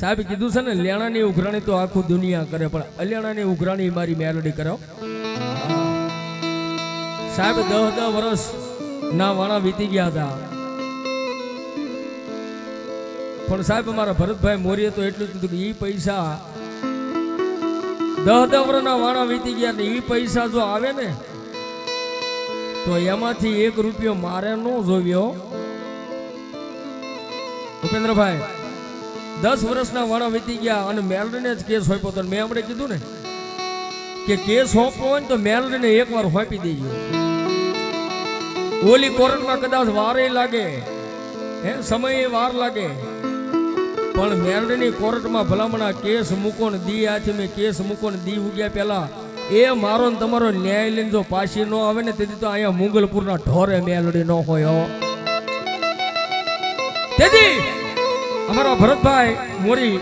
સાહેબ કીધું છે ને, લેણાની ઉઘરાણી તો આખું દુનિયા કરે, પણ અલિયાણાની ઉઘરાણી મારી મેલડી કરો સાહેબ, દહ દહ વર્ષ ના વાણા વીતી ગયા હતા. પણ સાહેબ, મારા ભરતભાઈ મોરીએ તો એટલું કીધું કે એ પૈસા દહ દહ વર્ષના વાણા વીતી ગયા ને એ પૈસા જો આવે ને, તો એમાંથી એક રૂપિયો મારે ન જોવ્યો ભૂપેન્દ્રભાઈ દસ વર્ષના વાળા વીતી ગયા અને મેલરીને જ કેસ સોંપ્યો તો મેં હમણાં કીધું ને કે કેસ સોંપવો હોય ને તો મેલડીને એકવાર સોંપી દેજો ઓલી કોર્ટમાં કદાચ વારે લાગે, હે, સમયે વાર લાગે, પણ મેરડીની કોર્ટમાં ભલામણા કેસ મૂકો ને દી આથી મેં કેસ મૂકો ને દી ઉગ્યા પહેલા, એ મારો ને તમારો ન્યાય લઈને જો પાછી ન આવે ને તેથી તો અહીંયા મુગલપુરના ઢોરે મેલડી ન હોય. તેથી અમારા ભરતભાઈ મોરી,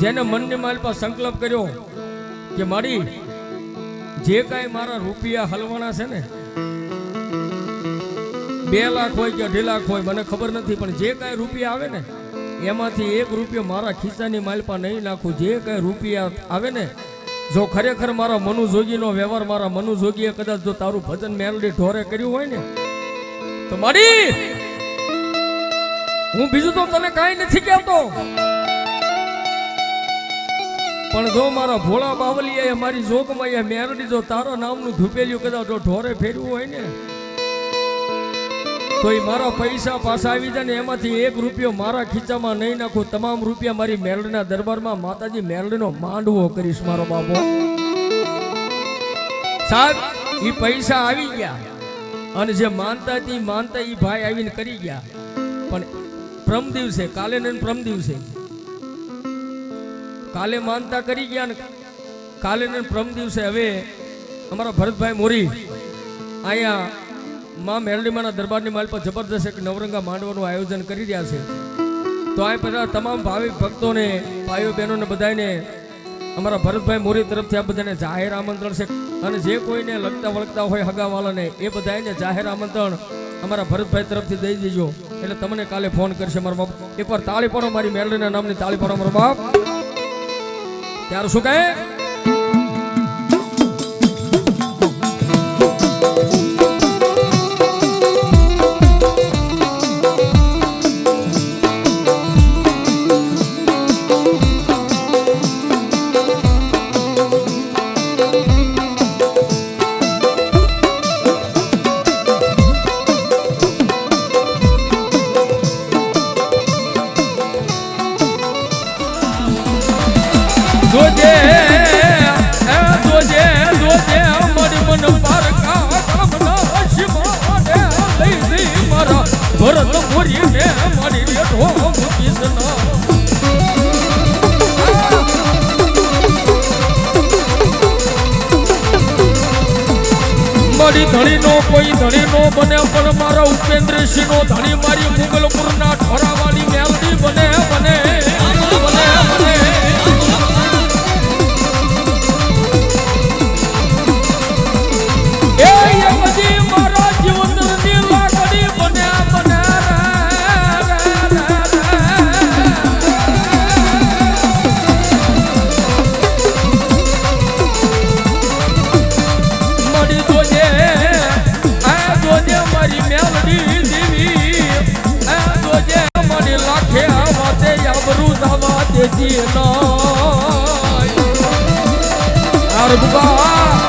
જેને મનની માલ પર સંકલ્પ કર્યો કે મારી જે કાંઈ મારા રૂપિયા હલવાના છે ને, બે લાખ હોય કે અઢી લાખ હોય, મને ખબર નથી, પણ જે કાંઈ રૂપિયા આવે ને, એમાંથી એક રૂપિયો મારા ખિસ્સાની માલપા નહીં નાખું. જે કાંઈ રૂપિયા આવે ને, જો ખરેખર મારા મનુ જોગીનો વ્યવહાર, મારા મનુ જોગીએ કદાચ જો તારું ભજન મેલડી ઢોરે કર્યું હોય ને, તો મારી હું બીજું તો તને કાંઈ નથી કહેતો. પણ જો મારા ભોળા બાવલીએ મારી જોગમાં એ મેરડી જો તારા નામનું ધૂપેલું કદાચ જો ઢોરે ફેરવું હોય ને, તો એ મારા પૈસા પાછા આવી જાય ને એમાંથી એક રૂપિયો મારા ખીચામાં નહીં નાખું. તમામ રૂપિયા મારી મેરડના દરબારમાં માતાજી મેરડીનો માંડવો કરીશ, મારો બાબો સાહેબ એ પૈસા આવી ગયા. અને જે માનતા હતી માનતા એ ભાઈ આવીને કરી ગયા. પણ પ્રમ દિવસે, કાલે ને પ્રમ દિવસે. કાલે માનતા કરી ગયા ને, કાલે ને પ્રમ દિવસે હવે અમારા ભરતભાઈ મોરી અહીંયા મા મેરડીમાના દરબારની માલ પર જબરદસ્ત એક નવરંગા માંડવાનું આયોજન કરી રહ્યા છે. તો આ બધા તમામ ભાવિક ભક્તોને, ભાઈઓ બહેનોને બધાને અમારા ભરતભાઈ મોરી તરફથી આ બધાને જાહેર આમંત્રણ છે. અને જે કોઈને લગતા વળગતા હોય હગાવાલાને એ બધાને જાહેર આમંત્રણ અમારા ભરતભાઈ તરફથી દઈ દેજો. એટલે તમને કાલે ફોન કરશે મારા બાપ. એકવાર તાળી પડો મારી મેરડીના નામની તાળી પડો મારો બાપ. ત્યારે શું કહે? જોજે જોજે જોજે મારી મન પારકા ભરત મારી નો કોઈ ધણી નો બને, પણ મારા ઉપેન્દ્રસિંહ નો ધણી મારી મુગલપુરના ઠોરાવાળી મેલડી બને બને. અરબા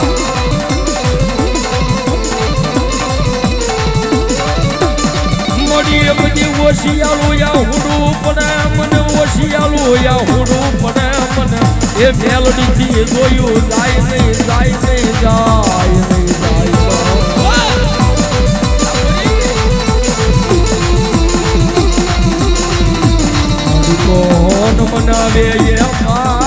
મળી બધી ઓશિયાલું યા હુડું પડે, મને ઓશિયાલું યા હુડું પડે, મને એ મેલડી થી જોયું મનાવે એ માં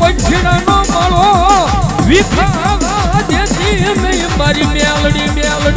ખીડાનો માળો. વિખા દેતી મેં મારી મેલડી મેલડી